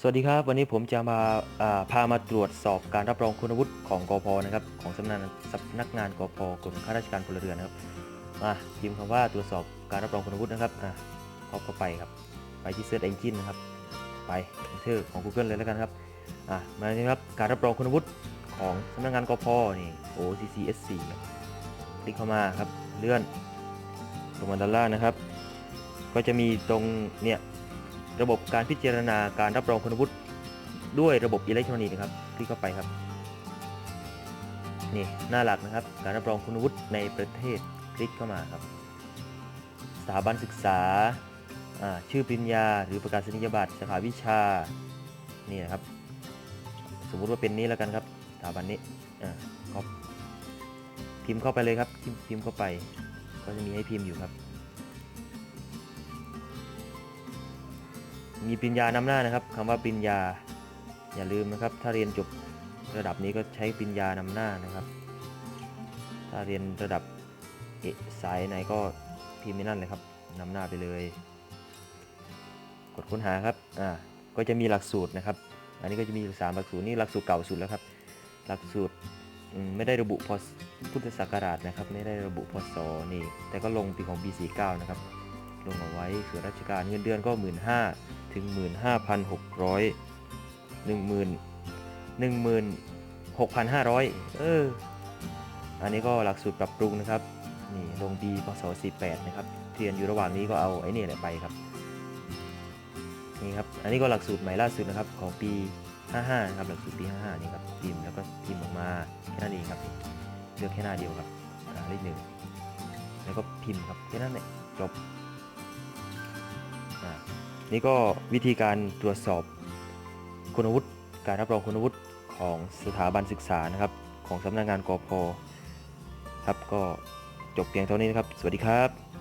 สวัสดีครับ วันนี้ผมจะมาาพามาตรวจสอบการรับรองคุณวุฒิของกอพนะครับของสำนักงานสำนักงานกพกรมข้าราชการพลเรือนนะครับมาพิมพ์คำว่าตรวจสอบการรับรองคุณวุฒินะครับอะเข้าเข้าไปครับ ไปที่ Search Engine นะครับ ไป Enter ของ Google เลยแล้วกันครับอะมานี่ครับการรับรองคุณวุฒิของสำนักงานกอพนี่ OCCSC ครับคลิกเข้ามาครับเลื่อนลงมาด้านล่างนะครับ ก็จะมีตรงเนี่ย ระบบการพิจารณาการรับรองคุณวุฒิด้วยระบบอิเล็กทรอนิกส์นะครับคลิกเข้าไปครับนี่หน้าหลักนะครับ การรับรองคุณวุฒิในประเทศคลิกเข้ามาครับสถาบันศึกษาชื่อปริญญา หรือประกาศนียบัตรสาขาวิชานี่นะครับ สมมุติว่าเป็นนี้แล้วกันครับสถาบันนี้อ่าก็พิมพ์เข้าไปเลยครับพิมพ์เข้าไป ก็จะมีให้พิมพ์อยู่ครับ มีปริญญานำหน้านะครับคำว่าปริญญา อย่าลืมนะครับ ถ้าเรียนจบระดับนี้ก็ใช้ปริญญานำหน้านะครับ ถ้าเรียนระดับเอกสายไหนก็พิมพ์ไม่นั่นเลยครับนำหน้าไปเลย กดค้นหาครับอ่าก็จะมีหลักสูตรนะครับ อันนี้ก็จะมีสามหลักสูตรนี่หลักสูตรเก่าสุดแล้วครับ หลักสูตรไม่ได้ระบุพศพุทธศักราชนะครับ ไม่ได้ระบุพศนี่ แต่ก็ลงปีของปี49นะครับ ลงเอาไว้ส่วนราชการเงินเดือนก็ 1 5ื่น ถึง 15,600 10,000 16,500 เออ อันนี้ก็หลักสูตรปรับปรุงนะครับ นี่ลงปีพศ48 นะครับเรียนอยู่ระหว่างนี้ก็เอาไอ้นี่แหละไปครับ นี่ครับ อันนี้ก็หลักสูตรใหม่ล่าสุดนะครับของปี 55 นะครับ หลักสูตรปี 55 นี่ครับพิมพ์แล้วก็พิมพ์ออกมาแค่นั้นเองครับ เลือกแค่หน้าเดียวครับอ่าเลขหนึ่งแล้วก็พิมพ์ครับแค่นั้นแหละจบอ่า นี่ก็วิธีการตรวจสอบคุณวุฒิการรับรองคุณวุฒิของสถาบันศึกษานะครับ ของสำนักงานกพครับก็จบเพียงเท่านี้นะครับ สวัสดีครับ